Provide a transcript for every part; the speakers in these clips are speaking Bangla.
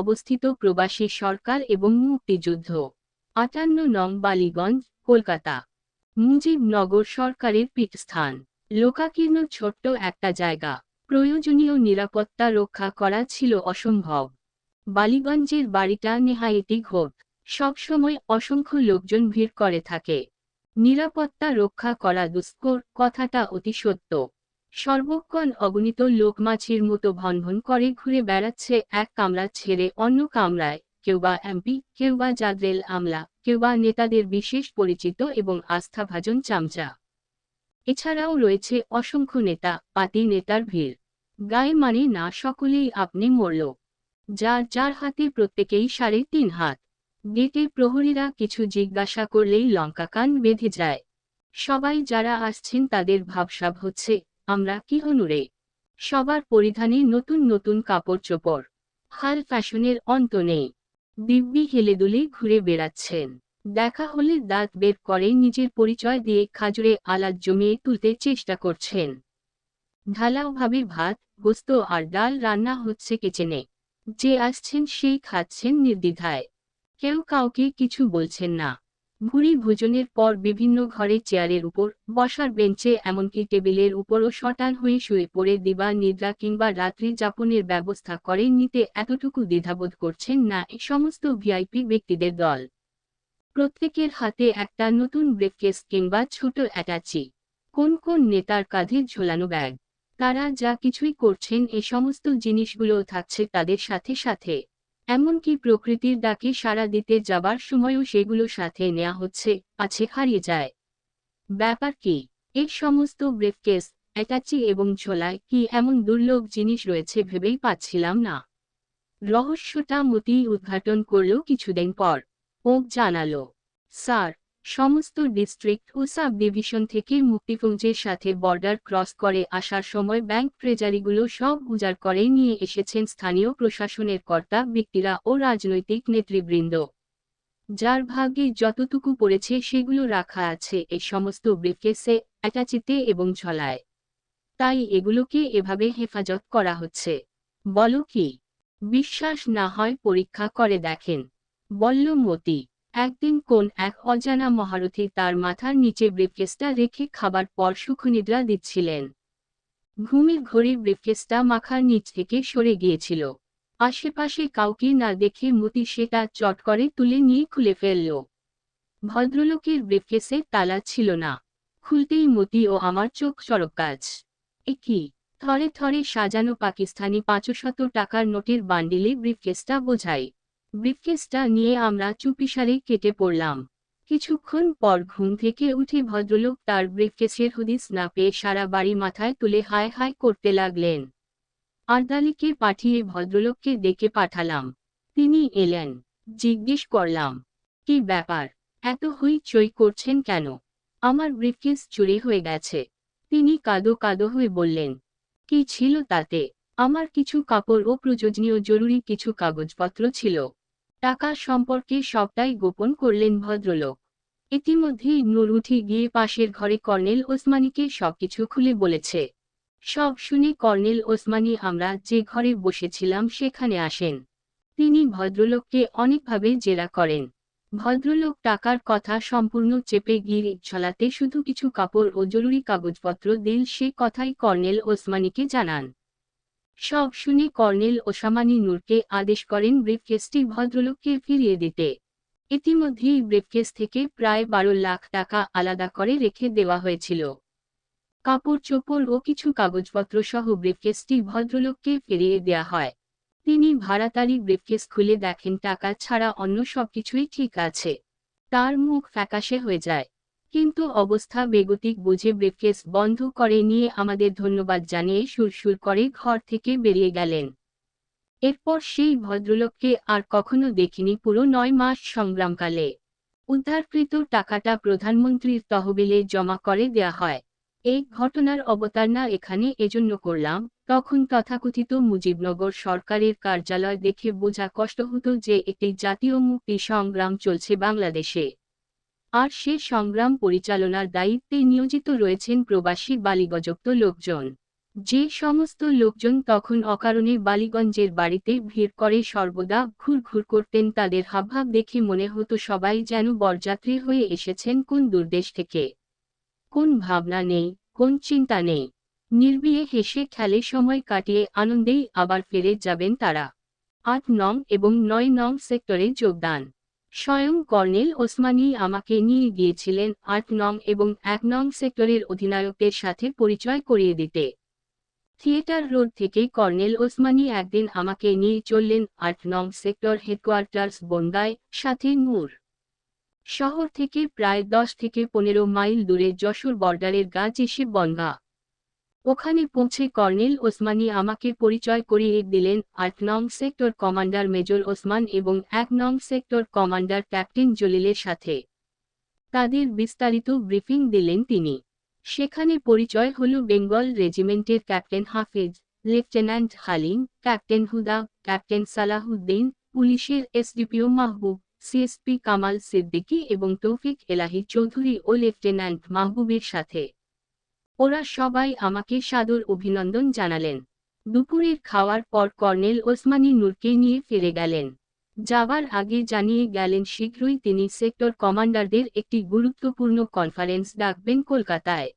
অবস্থিত প্রবাসী সরকার এবং মুক্তিযুদ্ধ। আটান্ন নং বালিগঞ্জ, কলকাতা। মুজিবনগর সরকারের পীঠস্থান। লোকাকীর্ণ ছোট্ট একটা জায়গা। প্রয়োজনীয় নিরাপত্তা রক্ষা করা ছিল অসম্ভব। বালিগঞ্জের বাড়িটা নেহায়েতি ঘোর। সবসময় অসংখ্য লোকজন ভিড় করে থাকে। নিরাপত্তা রক্ষা করা দুষ্কর কথাটা অতি সত্য। সর্বক্ষণ অগণিত লোক মাছির মতো ভনভন করে ঘুরে বেড়াচ্ছে এক কামরা ছেড়ে অন্য কামরায়। কেউ বা এমপি, কেউ বা জাদরেল আমলা, কেউ বা নেতাদের বিশেষ পরিচিত এবং আস্থাভাজন চামচা। এছাড়াও রয়েছে অসংখ্য নেতা পাতি নেতার ভিড়। গায়ে মানে না, সকলেই আপনি মরল। যার যার হাতে প্রত্যেকেই সাড়ে তিন হাত। গেটে প্রহরীরা কিছু জিজ্ঞাসা করলেই লঙ্কা কান বেঁধে যায়। সবাই যারা আসছেন তাদের ভাবসাব হচ্ছে আমরা কি হনুরে সবার পরিধানে নতুন নতুন কাপড় চোপড়। হাল ফ্যাশনের অন্ত নেই। দিব্যি হেলে দুলে ঘুরে বেড়াচ্ছেন। দেখা হলে দাঁত বের করে নিজের পরিচয় দিয়ে খাজুরে আলাদ জমিয়ে তুলতে চেষ্টা করছেন। ঢালাওভাবে ভাত, গোস্ত আর ডাল রান্না হচ্ছে কিচেনে। যে আসছেন সেই খাচ্ছেন নির্দ্বিধায়। কেউ কাউকে কিছু বলছেন না। ভুরি ভোজনের পর বিভিন্ন ঘরে চেয়ারের উপর, বসার বেঞ্চে, এমনকি টেবিলের উপরও শটান হয়ে শুয়ে পড়ে দিবা, নিদ্রা কিংবা রাত্রি যাপনের ব্যবস্থা করে নিতে এতটুকু দ্বিধাবোধ করছেন না এই সমস্ত ভিআইপি ব্যক্তিদের দল। প্রত্যেকের হাতে একটা নতুন ব্রেককেস কিংবা ছোট অ্যাটাচি। কোন কোন নেতার কাঁধে ঝোলানো ব্যাগ? তারা যা কিছুই করছেন এ সমস্ত জিনিসগুলো থাকছে তাদের সাথে সাথে। এমনকি প্রকৃতির ডাকে সাড়া দিতে যাবার সময়ও সেগুলো সাথে নেওয়া হচ্ছে, আছে, হারিয়ে যায়। ব্যাপার কি? এই সমস্ত ব্রেফকেস অ্যাটাচি এবং ঝোলায় কি এমন দুর্লভ জিনিস রয়েছে ভেবেই পাচ্ছিলাম না। রহস্যটা মতি উদ্ঘাটন করল কিছুদিন পর। ও জানালো, স্যার সমস্ত ডিস্ট্রিক্ট ও সাব ডিভিশন থেকে মুক্তিপুঞ্জের সাথে বর্ডার ক্রস করে আসার সময় ব্যাংক ট্রেজারিগুলো সব উজাড় করে নিয়ে এসেছেন স্থানীয় প্রশাসনের কর্তা, ব্যক্তিরা ও রাজনৈতিক নেতৃবৃন্দ। যার ভাগে যতটুকু পড়েছে সেগুলো রাখা আছে। এই সমস্ত ব্রিফকেসে, অ্যাটাচিতে এবং ঝলায়। তাই এগুলোকে এভাবে হেফাজত করা হচ্ছে। বলো কি? বিশ্বাস না হয় পরীক্ষা করে দেখেন। বলল মতি একদিন কোন এক অজানা মহারথী তার মাথার নিচে ব্রিফকেসটা রেখে খাবার পর সুখনিদ্রা দিচ্ছিলেন। ঘুমের ঘড়ি ব্রিফকেসটা মাখার নিচ থেকে সরে গিয়েছিল। আশেপাশে কাউকে না দেখে মতি সেটা চট করে তুলে নিয়ে খুলে ফেলল। ভদ্রলোকের ব্রিফকেসে তালা ছিল না। খুলতেই মতি ও আমার চোখ চরক কাজ। এ কি? থরে থরে সাজানো পাকিস্তানি পাঁচশত টাকার নোটের বান্ডিলে ব্রিফকেসটা বোঝায়। ব্রিফকেসটা নিয়ে আমরা চুপিসারে কেটে পড়লাম। কিছুক্ষণ পর ঘুম থেকে উঠে ভদ্রলোক তার ব্রিফকেসের হদিস না পেয়ে সারা বাড়ি মাথায় তুলে হায় হায় করতে লাগলেন। আর্দালিকে পাঠিয়ে ভদ্রলোককে ডেকে পাঠালাম। তিনি এলেন। জিজ্ঞেস করলাম, কি ব্যাপার? এত হই চই করছেন কেন? আমার ব্রিফকেস চুরি হয়ে গেছে। তিনি কাদো কাদো হয়ে বললেন, কি ছিল তাতে? আমার কিছু কাপড় ও প্রয়োজনীয় জরুরি কিছু কাগজপত্র ছিল। টাকা সম্পর্কে সবটাই গোপন করলেন ভদ্রলোক। ইতিমধ্যেই নূর উঠে গিয়ে পাশের ঘরে কর্নেল ওসমানীকে সবকিছু খুলে বলেছে। সব শুনে কর্নেল ওসমানী আমরা যে ঘরে বসেছিলাম সেখানে আসেন। তিনি ভদ্রলোককে অনেকভাবে জেরা করেন। ভদ্রলোক টাকার কথা সম্পূর্ণ চেপে গিয়ে ছলাতে শুধু কিছু কাপড় ও জরুরি কাগজপত্র দিল সে কথাই কর্নেল ওসমানীকে জানান। সব শুনে কর্নেল ওসামানী নূরকে আদেশ করেন ব্রিফকেসটি ভদ্রলোককে ফিরিয়ে দিতে। ইতিমধ্যেই ব্রিফকেস থেকে প্রায় বারো লাখ টাকা আলাদা করে রেখে দেওয়া হয়েছিল। কাপড় চোপড় ও কিছু কাগজপত্র সহ ব্রিফকেসটি ভদ্রলোককে ফিরিয়ে দেয়া হয়। তিনি ভাড়াতারি ব্রিফকেস খুলে দেখেন টাকা ছাড়া অন্য সবকিছুই ঠিক আছে। তার মুখ ফ্যাকাশে হয়ে যায়। কিন্তু অবস্থা বেগতিক বুঝে ব্রিফকেস বন্ধ করে নিয়ে আমাদের ধন্যবাদ জানিয়ে সুরসুর করে ঘর থেকে বেরিয়ে গেলেন। এরপর সেই ভদ্রলোককে আর কখনো দেখিনি পুরো নয় মাস সংগ্রামকালে। উদ্ধারকৃত টাকাটা প্রধানমন্ত্রীর তহবিলে জমা করে দেয়া হয়। এই ঘটনার অবতারণা এখানে এজন্য করলাম, তখন তথাকথিত মুজিবনগর সরকারের কার্যালয় দেখে বোঝা কষ্ট হতো যে একটি জাতীয় মুক্তি সংগ্রাম চলছে বাংলাদেশে। আর সে সংগ্রাম পরিচালনার দায়িত্বে নিয়োজিত রয়েছেন প্রবাসী বালিগযুক্ত লোকজন। যে সমস্ত লোকজন তখন অকারণে বালিগঞ্জের বাড়িতে ভিড় করে সর্বদা ঘুরঘুর করতেন তাদের হাবভাব দেখে মনে হতো সবাই যেন বরযাত্রী হয়ে এসেছেন কোন দুর্দেশ থেকে। কোন ভাবনা নেই, কোন চিন্তা নেই। নির্বিয়ে হেসে খেলে সময় কাটিয়ে আনন্দেই আবার ফিরে যাবেন তারা। আট নং এবং নয় নং সেক্টরে যোগদান। স্বয়ং কর্নেল ওসমানী আমাকে নিয়ে গিয়েছিলেন আট নং এবং এক নং সেক্টরের অধিনায়কদের সাথে পরিচয় করিয়ে দিতে। থিয়েটার রোড থেকে কর্নেল ওসমানী একদিন আমাকে নিয়ে চললেন আট নং সেক্টর হেডকোয়ার্টার্স বনগায়, সাথে নূর। শহর থেকে প্রায় দশ থেকে পনেরো মাইল দূরে যশোর বর্ডারের গাছ এসে বনগা। ওখানে পৌঁছে কর্নেল ওসমানী আমাকে পরিচয় করিয়ে দিলেন আট নং সেক্টর কমান্ডার মেজর ওসমান এবং এক নং সেক্টর কমান্ডার ক্যাপ্টেন জলিলের সাথে। তাদের বিস্তারিত ব্রিফিং দিলেন তিনি। সেখানে পরিচয় হল Bengal রেজিমেন্টের captain Hafiz, lieutenant Halim, captain Huda, captain Salahuddin, পুলিশের এসডিপিও মাহবুব, সিএসপি কামাল সিদ্দিকী এবং তৌফিক এলাহি চৌধুরী ও লেফটেন্যান্ট মাহবুবের সাথে। ওরা সবাই আমাকে সাদর অভিনন্দন জানালেন। দুপুরের খাওয়ার পর কর্নেল ওসমানী নূরকে নিয়ে ফিরে গেলেন। যাবার আগে জানিয়ে গেলেন, শীঘ্রই তিনি সেক্টর কমান্ডারদের একটি গুরুত্বপূর্ণ কনফারেন্স ডাকবেন কলকাতায়।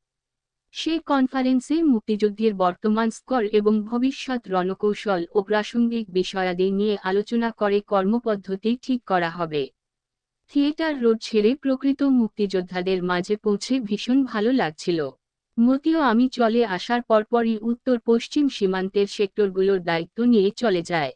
সে কনফারেন্সে মুক্তিযুদ্ধের বর্তমান স্কর এবং ভবিষ্যৎ রণকৌশল ও প্রাসঙ্গিক বিষয়াদি নিয়ে আলোচনা করে কর্মপদ্ধতি ঠিক করা হবে। থিয়েটার রোড ছেড়ে প্রকৃত মুক্তিযোদ্ধাদের মাঝে পৌঁছে ভীষণ ভালো লাগছিল। মতিও আমি চলে আসার পরপরই উত্তর পশ্চিম সীমান্তের সেক্টরগুলোর দায়িত্ব নিয়ে চলে যায়।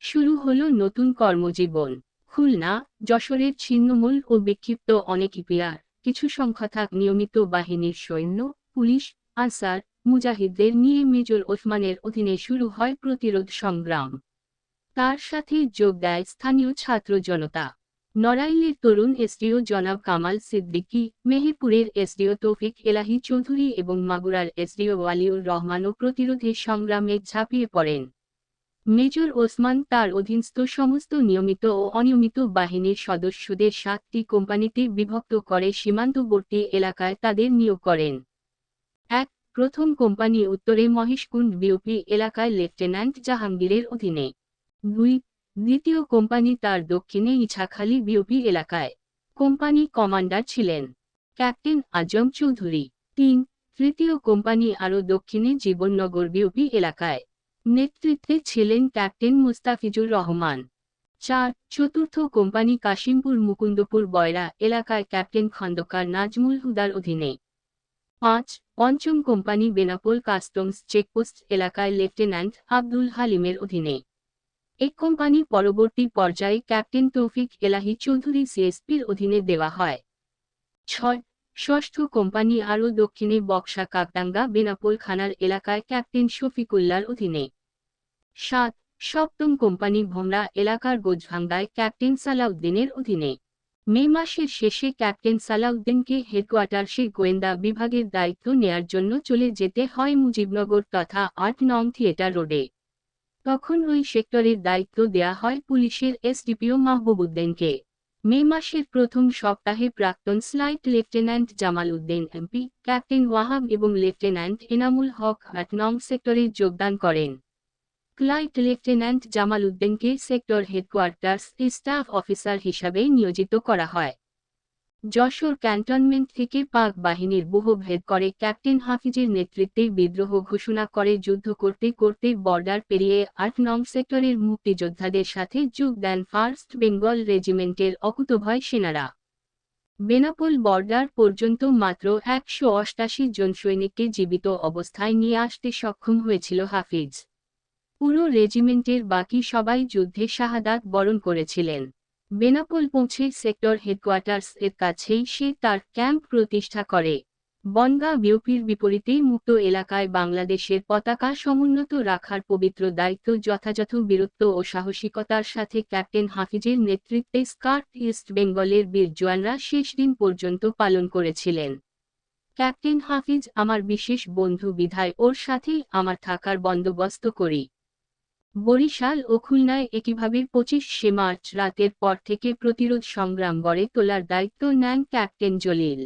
শুরু হলো নতুন কর্মজীবন। খুলনা, যশোরের ছিন্নমূল ও বিক্ষিপ্ত অনেক ইপিআর, কিছু সংখ্যা নিয়মিত বাহিনীর সৈন্য, পুলিশ, আনসার, মুজাহিদদের নিয়ে মেজর ওসমানের অধীনে শুরু হয় প্রতিরোধ সংগ্রাম। তার সাথে যোগ দেয় স্থানীয় ছাত্র জনতা। নড়াইলের তরুণ এসডিও জনাব কামাল সিদ্দিকী, মেহেরপুরের এসডিও তৌফিক এলাহি চৌধুরী এবং মাগুরার এসডিও ওয়ালিউর রহমানও প্রতিরোধের সংগ্রামে ঝাঁপিয়ে পড়েন। মেজর ওসমান তার অধীনস্থ সমস্ত নিয়মিত ও অনিয়মিত বাহিনীর সদস্যদের সাতটি কোম্পানিতে বিভক্ত করে সীমান্তবর্তী এলাকায় তাদের নিয়োগ করেন। এক, প্রথম কোম্পানি উত্তরে মহেশকুণ্ড বিওপি এলাকায় লেফটেন্যান্ট জাহাঙ্গীরের অধীনে। দুই দ্বিতীয় কোম্পানি তার দক্ষিণে ইছাখালী বিওপি এলাকায়। কোম্পানি কমান্ডার ছিলেন। ক্যাপ্টেন আজম চৌধুরী। তিন, তৃতীয় কোম্পানি আরও দক্ষিণে জীবননগর বিওপি এলাকায়। নেতৃত্বে ছিলেন ক্যাপ্টেন মুস্তাফিজুর রহমান। চার, চতুর্থ কোম্পানি কাশিমপুর মুকুন্দপুর বয়রা এলাকায় ক্যাপ্টেন খন্দকার নাজমুল হুদার অধীনে। পাঁচ, পঞ্চম কোম্পানি বেনাপোল কাস্টমস চেকপোস্ট এলাকায় লেফটেন্যান্ট আব্দুল হালিমের অধীনে। এই কোম্পানি পরবর্তী পর্যায়ে ক্যাপ্টেন তৌফিক এলাহি চৌধুরী সিএসপির অধীনে দেওয়া হয়। ছয়, ষষ্ঠ কোম্পানি আরও দক্ষিণে বক্সা কাকডাঙ্গা বেনাপোল খানার এলাকায় ক্যাপ্টেন শফিকুল্লার অধীনে। সাত, সপ্তম কোম্পানি ভোমরা এলাকার গোজভাঙ্গায় ক্যাপ্টেন সালাউদ্দিনের অধীনে। মে মাসের শেষে ক্যাপ্টেন সালাউদ্দিনকে হেডকোয়ার্টার্সে গোয়েন্দা বিভাগের দায়িত্ব নেয়ার জন্য চলে যেতে হয় মুজিবনগর তথা আট নং থিয়েটার রোডে। তখন ওই সেক্টরের দায়িত্ব দেয়া হয় পুলিশের এসডিপিও মাহবুবুদ্দিনকে মে মাসের প্রথম সপ্তাহে প্রাক্তন flight lieutenant Jamal Uddin MP, captain Wahab এবং লেফটেন্যান্ট এনামুল হক আট নং সেক্টরে যোগদান করেন। ক্লাইট লেফটেন্যান্ট জামাল উদ্দিনকে সেক্টর হেডকোয়ার্টার্স স্টাফ অফিসার হিসাবে নিয়োজিত করা হয়। যশোর ক্যান্টনমেন্ট থেকে পাক বাহিনীর বহু ভেদ করে ক্যাপ্টেন হাফিজের নেতৃত্বে বিদ্রোহ ঘোষণা করে যুদ্ধ করতে করতে বর্ডার পেরিয়ে আট নং সেক্টরের মুক্তিযোদ্ধাদের সাথে যোগ দেন ফার্স্ট বেঙ্গল রেজিমেন্টের অকুতভয় সেনারা। বেনাপোল বর্ডার পর্যন্ত মাত্র একশো অষ্টাশি জন সৈনিককে জীবিত অবস্থায় নিয়ে আসতে সক্ষম হয়েছিল হাফিজ। পুরো রেজিমেন্টের বাকি সবাই যুদ্ধে শাহাদাত বরণ করেছিলেন। বেনাপোল পৌঁছে সেক্টর হেডকোয়ার্টার্স এর কাছেই সে তার ক্যাম্প প্রতিষ্ঠা করে। বনগা বিউপির বিপরীতে মুক্ত এলাকায় বাংলাদেশের পতাকা সমুন্নত রাখার পবিত্র দায়িত্ব যথাযথ বীরত্ব ও সাহসিকতার সাথে ক্যাপ্টেন হাফিজের নেতৃত্বে স্কার্ট ইস্ট বেঙ্গলের বীর জোয়ানরা শেষ দিন পর্যন্ত পালন করেছিলেন। ক্যাপ্টেন হাফিজ, আমার বিশেষ বন্ধু বিধায় ওর সাথেই আমার থাকার বন্দোবস্ত করি। বরিশাল ও খুলনায় একইভাবে পঁচিশে মার্চ রাতের পর থেকে প্রতিরোধ সংগ্রাম গড়ে তোলার দায়িত্ব নেন ক্যাপ্টেন জলিল।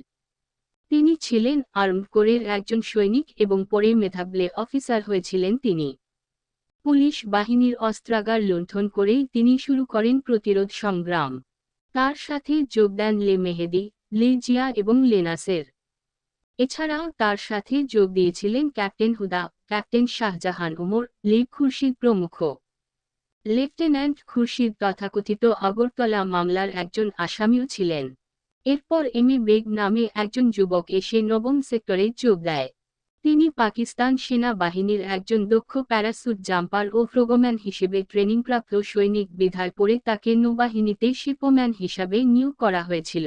তিনি ছিলেন আর্ম কোরের একজন সৈনিক এবং পরে মেধাবলে অফিসার হয়েছিলেন তিনি। পুলিশ বাহিনীর অস্ত্রাগার লুণ্ঠন করেই তিনি শুরু করেন প্রতিরোধ সংগ্রাম। তার সাথে যোগ দেন লে মেহেদি, লে জিয়া এবং লেনাসের এছাড়াও তার সাথে যোগ দিয়েছিলেন ক্যাপ্টেন হুদা, ক্যাপ্টেন শাহজাহান উমর লে খুরশিদ প্রমুখ। লেফটেন্যান্ট খুরশিদ তথাকথিত আগরতলা মামলার একজন আসামিও ছিলেন। এরপর এমি বেগ নামে একজন যুবক এসে নবম সেক্টরে যোগ দেয়। তিনি পাকিস্তান সেনাবাহিনীর একজন দক্ষ প্যারাসুট জাম্পার ও ফ্রোগম্যান হিসেবে ট্রেনিংপ্রাপ্ত সৈনিক বিধায় পরে তাকে নৌবাহিনীতে শিপম্যান হিসাবে নিয়োগ করা হয়েছিল।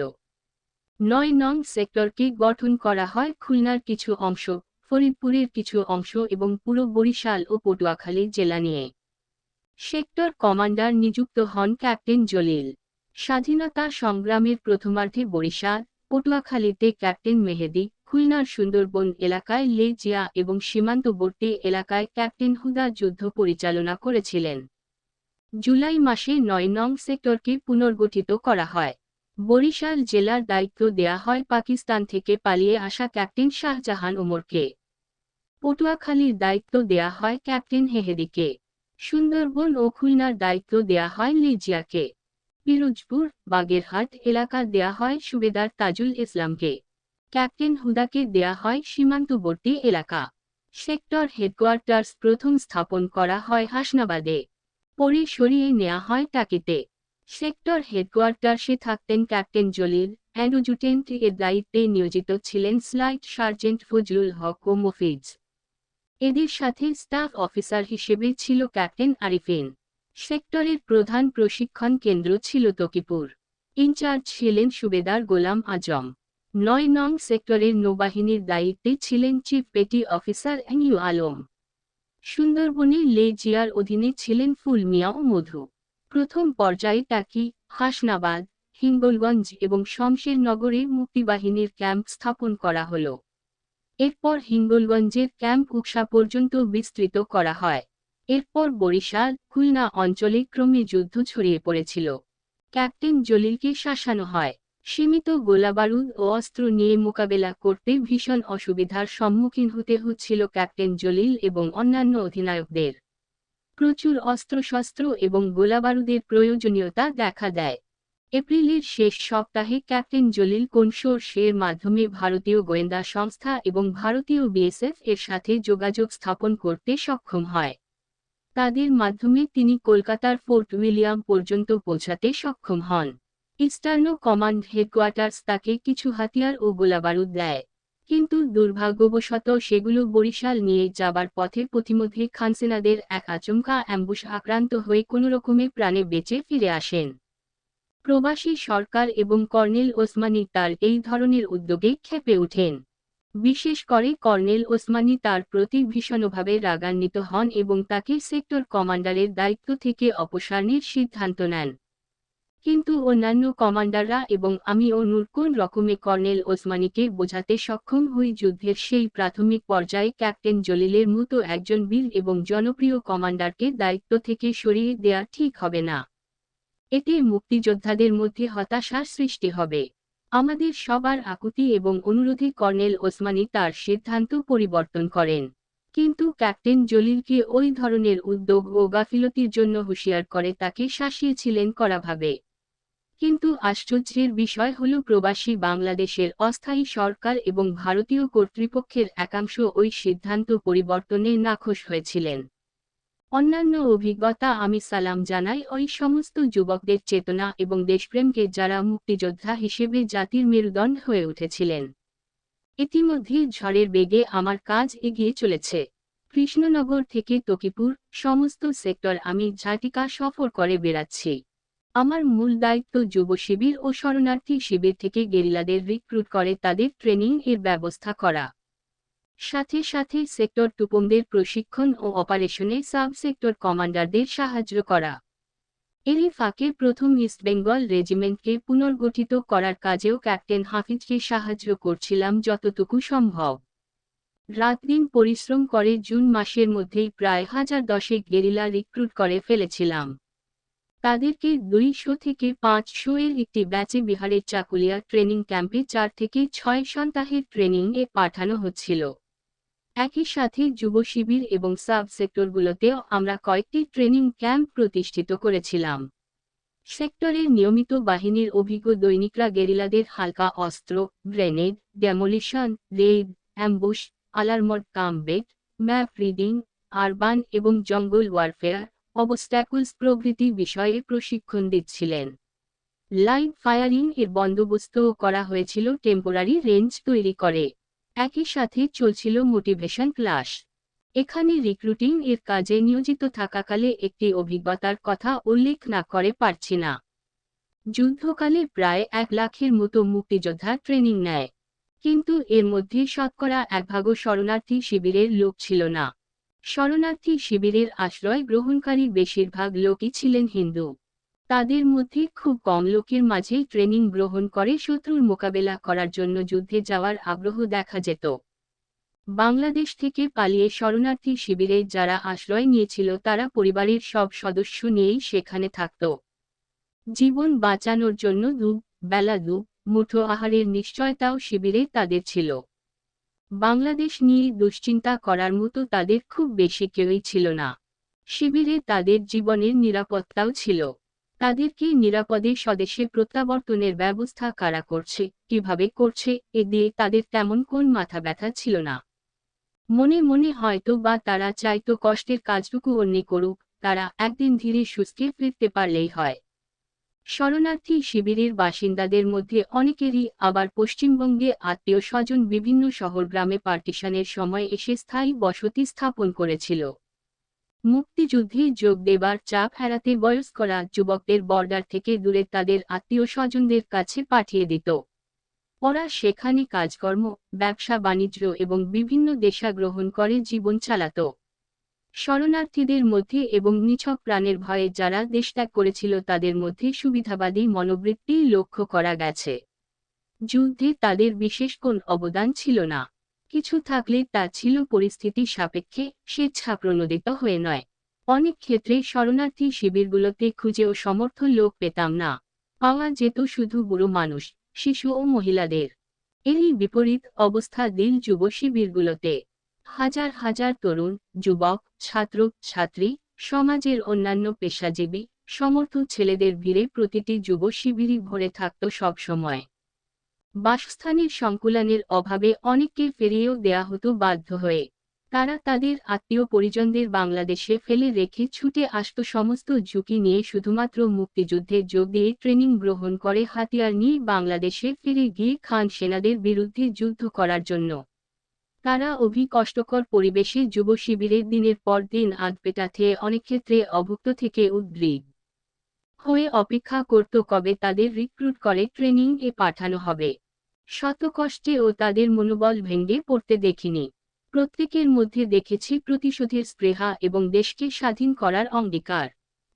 নয় নং সেক্টরকে গঠন করা হয় খুলনার কিছু অংশ, ফরিদপুরের কিছু অংশ এবং পুরো বরিশাল ও পটুয়াখালী জেলা নিয়ে। সেক্টর কমান্ডার নিযুক্ত হন ক্যাপ্টেন জলিল। স্বাধীনতা সংগ্রামের প্রথমার্ধে বরিশাল, পটুয়াখালীতে ক্যাপ্টেন মেহেদি, খুলনার সুন্দরবন এলাকায় লে জিয়া এবং সীমান্তবর্তী এলাকায় ক্যাপ্টেন হুদা যুদ্ধ পরিচালনা করেছিলেন। জুলাই মাসে নয় নং সেক্টরকে পুনর্গঠিত করা হয়। বরিশাল জেলার দায়িত্ব দেয়া হয় পাকিস্তান থেকে পালিয়ে আসা ক্যাপ্টেন শাহজাহান ওমরকে। পটুয়াখালীর দায়িত্ব দেয়া হয় ক্যাপ্টেন হেহেদিকে সুন্দরবন ও খুলনার দায়িত্ব দেয়া হয় লিজিয়াকে। পিরোজপুর, বাগেরহাট এলাকা দেয়া হয় সুবেদার তাজুল ইসলামকে। ক্যাপ্টেন হুদাকে দেয়া হয় সীমান্তবর্তী এলাকা। সেক্টর হেডকোয়ার্টার্স প্রথম স্থাপন করা হয় হাসনাবাদে। পরে সরিয়ে নেওয়া হয় টাকিতে। সেক্টর হেডকোয়ার্টার্সে থাকতেন ক্যাপ্টেন জলিল অ্যাডজুটেন্ট এর দায়িত্বে নিয়োজিত ছিলেন স্লাইট সার্জেন্ট ফজলুল হক ও মফিজ। এদের সাথে স্টাফ অফিসার হিসেবে ছিল ক্যাপ্টেন আরিফিন। সেক্টরের প্রধান প্রশিক্ষণ কেন্দ্র ছিল তকিপুর। ইনচার্জ ছিলেন সুবেদার গোলাম আজম। নয় নং সেক্টরের নৌবাহিনীর দায়িত্বে ছিলেন চিফ পেটি অফিসার এনিউ আলম। সুন্দরবনে লে জিয়ার অধীনে ছিলেন ফুল মিয়া ও মধু। প্রথম পর্যায়ে টাকি, হাসনাবাদ, হিঙ্গলগঞ্জ এবং শমশের নগরে মুক্তিবাহিনীর ক্যাম্প স্থাপন করা হল। এরপর হিঙ্গলগঞ্জের ক্যাম্প উকসা পর্যন্ত বিস্তৃত করা হয়। এরপর বরিশাল, খুলনা অঞ্চলে ক্রমে যুদ্ধ ছড়িয়ে পড়েছিল। ক্যাপ্টেন জলিলকে শাসানো হয়। সীমিত গোলাবারুদ ও অস্ত্র নিয়ে মোকাবেলা করতে ভীষণ অসুবিধার সম্মুখীন হতে হচ্ছিল ক্যাপ্টেন জলিল এবং অন্যান্য অধিনায়কদের। প্রচুর অস্ত্রশস্ত্র এবং গোলাবারুদের প্রয়োজনীয়তা দেখা দেয়। এপ্রিলের শেষ সপ্তাহে ক্যাপ্টেন জলিল কনসোর্সের মাধ্যমে ভারতীয় গোয়েন্দা সংস্থা এবং ভারতীয় বিএসএফ এর সাথে যোগাযোগ স্থাপন করতে সক্ষম হয়। তাদের মাধ্যমে তিনি কলকাতার ফোর্ট উইলিয়াম পর্যন্ত পৌঁছাতে সক্ষম হন। ইস্টার্ন কমান্ড হেডকোয়ার্টার্স তাকে কিছু হাতিয়ার ও গোলাবারুদ দেয়। কিন্তু দুর্ভাগ্যবশত সেগুলো বরিশাল নিয়ে যাবার পথে পথিমধ্যে খানসেনাদের এক আচমকা অ্যাম্বুশ আক্রান্ত হয়ে কোনোরকমে প্রাণে বেঁচে ফিরে আসেন। প্রবাসী সরকার এবং কর্নেল ওসমানী তার এই ধরনের উদ্যোগে খেপে ওঠেন। বিশেষ করে কর্নেল ওসমানী তার প্রতি ভীষণভাবে রাগান্বিত হন এবং তাকে সেক্টর কমান্ডারের দায়িত্ব থেকে অপসারণের সিদ্ধান্ত নেন। কিন্তু অন্যান্য কমান্ডাররা এবং আমি ও নূর কোন রকমে কর্নেল ওসমানীকে বোঝাতে সক্ষম হই যুদ্ধের সেই প্রাথমিক পর্যায়ে ক্যাপ্টেন জলিলের মতো একজন বীর এবং জনপ্রিয় কমান্ডারকে দায়িত্ব থেকে সরিয়ে দেয়া ঠিক হবে না। এতে মুক্তিযোদ্ধাদের মধ্যে হতাশার সৃষ্টি হবে। আমাদের সবার আকুতি এবং অনুরোধে কর্নেল ওসমানী তার সিদ্ধান্ত পরিবর্তন করেন। কিন্তু ক্যাপ্টেন জলিলকে ওই ধরনের উদ্যোগ ও গাফিলতির জন্য হুঁশিয়ার করে তাকে শাসিয়েছিলেন করাভাবে কিন্তু আশ্চর্যের বিষয় হল প্রবাসী বাংলাদেশের অস্থায়ী সরকার এবং ভারতীয় কর্তৃপক্ষের একাংশ ওই সিদ্ধান্ত পরিবর্তনে নাখোশ হয়েছিলেন। অন্যান্য অভিজ্ঞতা আমি সালাম জানাই ওই সমস্ত যুবকদের চেতনা এবং দেশপ্রেমকে যারা মুক্তিযোদ্ধা হিসেবে জাতির মেরুদণ্ড হয়ে উঠেছিলেন। ইতিমধ্যে ঝড়ের বেগে আমার কাজ এগিয়ে চলেছে। কৃষ্ণনগর থেকে তকিপুর, সমস্ত সেক্টর আমি ঝাটিকা সফর করে বেড়াচ্ছি। আমার মূল দায়িত্ব যুব শিবির ও শরণার্থী শিবির থেকে গেরিলাদের রিক্রুট করে তাদের ট্রেনিং এর ব্যবস্থা করা। সাথে সাথে সেক্টর টুপমদের প্রশিক্ষণ ও অপারেশনে সাব সেক্টর কমান্ডারদের সাহায্য করা। এরই ফাঁকে প্রথম ইস্ট বেঙ্গল রেজিমেন্টকে পুনর্গঠিত করার কাজেও ক্যাপ্টেন হাফিজকে সাহায্য করছিলাম যতটুকু সম্ভব। রাতদিন পরিশ্রম করে জুন মাসের মধ্যেই প্রায় হাজার দশেক গেরিলা রিক্রুট করে ফেলেছিলাম। তাদেরকে দুইশো থেকে পাঁচশো এর একটি ব্যাচে বিহারের চাকুলিয়া ট্রেনিং ক্যাম্পে চার থেকে ছয় সপ্তাহের ট্রেনিং এ পাঠানো হচ্ছিল। একই সাথে যুব শিবির এবং সাব সেক্টরগুলোতেও আমরা কয়েকটি ট্রেনিং ক্যাম্প প্রতিষ্ঠিত করেছিলাম। সেক্টরের নিয়মিত বাহিনীর অভিজ্ঞ দৈনিকরা গেরিলাদের হালকা অস্ত্র, grenade, demolition, raid, ambush, alarmed combat map reading, urban এবং জঙ্গল ওয়ারফেয়ার অবস্ট্যাকুলস প্রভৃতি বিষয়ে প্রশিক্ষণ দিচ্ছিলেন। লাইভ ফায়ারিং এর বন্দোবস্তও করা হয়েছিল টেম্পোরারি রেঞ্জ তৈরি করে। একই সাথে চলছিল মোটিভেশন ক্লাস। এখানে রিক্রুটিং এর কাজে নিয়োজিত থাকাকালে একটি অভিজ্ঞতার কথা উল্লেখ না করে পারছি না। যুদ্ধকালে প্রায় এক লাখের মতো মুক্তিযোদ্ধা ট্রেনিং নেয়। কিন্তু এর মধ্যে শতকরা এক শরণার্থী শিবিরের লোক ছিল না। শরণার্থী শিবিরের আশ্রয় গ্রহণকারী বেশিরভাগ লোকই ছিলেন হিন্দু। তাদের মধ্যে খুব কম লোকের মাঝেই ট্রেনিং গ্রহণ করে শত্রুর মোকাবেলা করার জন্য যুদ্ধে যাওয়ার আগ্রহ দেখা যেত। বাংলাদেশ থেকে পালিয়ে শরণার্থী শিবিরে যারা আশ্রয় নিয়েছিল তারা পরিবারের সব সদস্য নিয়েই সেখানে থাকত। জীবন বাঁচানোর জন্য দু, বেলা দু, মুঠো আহারের নিশ্চয়তাও শিবিরে তাদের ছিল। বাংলাদেশ নিয়ে দুশ্চিন্তা করার মতো তাদের খুব বেশি কেউই ছিল না। শিবিরে তাদের জীবনের নিরাপত্তাও ছিল। তাদেরকে নিরাপদে স্বদেশে প্রত্যাবর্তনের ব্যবস্থা কারা করছে, কীভাবে করছে, এ দিয়ে তাদের তেমন কোন মাথা ব্যথা ছিল না। মনে মনে হয়তো বা তারা চাইতো কষ্টের কাজটুকু অন্য করুক, তারা একদিন ধীরে সুস্থে ফিরতে পারলেই হয়। শরণার্থী শিবিরের বাসিন্দাদের মধ্যে অনেকেরই আবার পশ্চিমবঙ্গে আত্মীয় স্বজন বিভিন্ন শহর গ্রামে পার্টিশনের সময় এসে স্থায়ী বসতি স্থাপন করেছিল। মুক্তিযুদ্ধে যোগ দেবার চাপ হেরাতে বয়স্করা যুবকদের বর্ডার থেকে দূরে তাদের আত্মীয় স্বজনদের কাছে পাঠিয়ে দিত। ওরা সেখানে কাজকর্ম, ব্যবসা, বাণিজ্য এবং বিভিন্ন দেশা গ্রহণ করে জীবন চালাত। শরণার্থীদের মধ্যে এবং নিছক প্রাণের ভয়ে যারা দেশত্যাগ করেছিল তাদের মধ্যে সুবিধাবাদী মনোবৃত্তি লক্ষ্য করা গেছে। যুদ্ধে তাদের বিশেষ কোন অবদান ছিল না। কিছু থাকলে তা ছিল পরিস্থিতি সাপেক্ষে স্বেচ্ছা প্রণোদিত হয়ে নয়। অনেক ক্ষেত্রে শরণার্থী শিবিরগুলোতে খুঁজেও সমর্থ লোক পেতাম না। পাওয়া যেত শুধু বুড়ো মানুষ, শিশু ও মহিলাদের। এরই বিপরীত অবস্থা দিল যুব শিবিরগুলোতে। হাজার হাজার তরুণ, যুবক, ছাত্র, ছাত্রী, সমাজের অন্যান্য পেশাজীবী, সমর্থ ছেলেদের ভিড়ে প্রতিটি যুব শিবিরই ভরে থাকত সবসময় বাসস্থানের সংকুলানের অভাবে অনেককে ফেরিয়েও দেয়া হতো বাধ্য হয়ে। তারা তাদের আত্মীয় পরিজনদের বাংলাদেশে ফেলে রেখে ছুটে আসত সমস্ত ঝুঁকি নিয়ে শুধুমাত্র মুক্তিযুদ্ধে যোগ দিয়ে ট্রেনিং গ্রহণ করে হাতিয়ার নিয়ে বাংলাদেশে ফিরে গিয়ে খান সেনাদের বিরুদ্ধে যুদ্ধ করার জন্য। তারা অভি কষ্টকর পরিবেশে যুব শিবিরের দিনের পর দিন আধপেটা থেয়ে অনেক ক্ষেত্রে অভুক্ত থেকে উদ্গ্রীব হয়ে অপেক্ষা করত কবে তাদের রিক্রুট করে ট্রেনিং এ পাঠানো হবে। শত কষ্টে ও তাদের মনোবল ভেঙে পড়তে দেখিনি। প্রত্যেকের মধ্যে দেখেছি প্রতিশোধের স্পৃহা এবং দেশকে স্বাধীন করার অঙ্গীকার।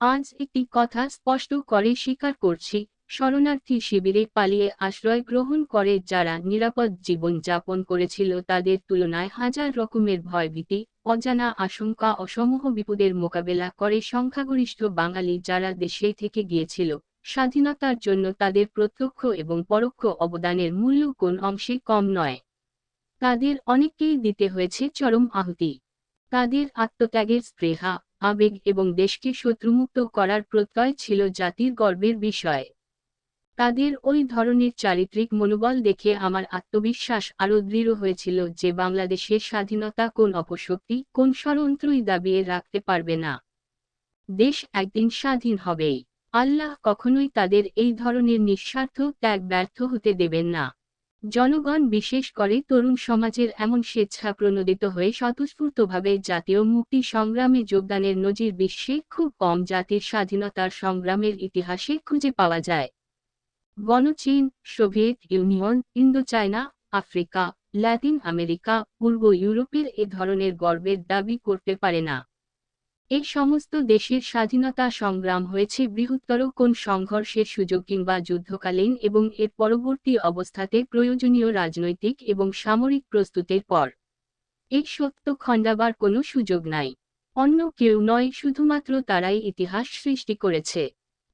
আজ একটি কথা স্পষ্ট করে স্বীকার করছি শরণার্থী শিবিরে পালিয়ে আশ্রয় গ্রহণ করে যারা নিরাপদ জীবন যাপন করেছিল তাদের তুলনায় হাজার রকমের ভয়ভীতি, অজানা আশঙ্কা অসমূহ বিপদের মোকাবেলা করে সংখ্যাগরিষ্ঠ বাঙালি যারা দেশে থেকে গিয়েছিল, স্বাধীনতার জন্য তাদের প্রত্যক্ষ এবং পরোক্ষ অবদানের মূল্য কোন অংশে কম নয়। তাদের অনেককেই দিতে হয়েছে চরম আহুতি। তাদের আত্মত্যাগের স্পৃহা, আবেগ এবং দেশকে শত্রুমুক্ত করার প্রত্যয় ছিল জাতির গর্বের বিষয়। তাদের ওই ধরনের চারিত্রিক মনোবল দেখে আমার আত্মবিশ্বাস আরও দৃঢ় হয়েছিল যে বাংলাদেশের স্বাধীনতা কোন অপশক্তি, কোন ষড়যন্ত্রই দাবিয়ে রাখতে পারবে না। দেশ একদিন স্বাধীন হবেই। আল্লাহ কখনোই তাদের এই ধরনের নিঃস্বার্থ ত্যাগ ব্যর্থ হতে দেবেন না। জনগণ বিশেষ করে তরুণ সমাজের এমন স্বেচ্ছা প্রণোদিত হয়ে স্বতঃস্ফূর্তভাবে জাতীয় মুক্তি সংগ্রামে যোগদানের নজির বিশ্বে খুব কম জাতির স্বাধীনতার সংগ্রামের ইতিহাসে খুঁজে পাওয়া যায়। গণচীন Soviet Union Indo China Africa Latin America, পূর্ব ইউরোপের এ ধরনের গর্বের দাবি করতে পারে না। এই সমস্ত দেশের স্বাধীনতা সংগ্রাম হয়েছে বৃহত্তর কোন সংঘর্ষের সুযোগ কিংবা যুদ্ধকালীন এবং এর পরবর্তী অবস্থাতে প্রয়োজনীয় রাজনৈতিক এবং সামরিক প্রস্তুতের পর। এই সত্য খণ্ডাবার কোনো সুযোগ নাই। অন্য কেউ নয়, শুধুমাত্র তারাই ইতিহাস সৃষ্টি করেছে।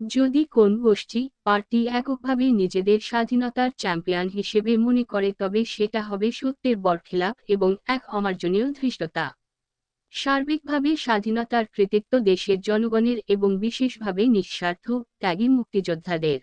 যদি কোন গোষ্ঠী পার্টি এককভাবে নিজেদের স্বাধীনতার চ্যাম্পিয়ন হিসেবে মনে করে তবে সেটা হবে সত্যের বরখেলাপ এবং এক অমার্জনীয় ধৃষ্টতা। সার্বিকভাবে স্বাধীনতার কৃতিত্ব দেশের জনগণের এবং বিশেষভাবে নিঃস্বার্থ ত্যাগী মুক্তিযোদ্ধাদের।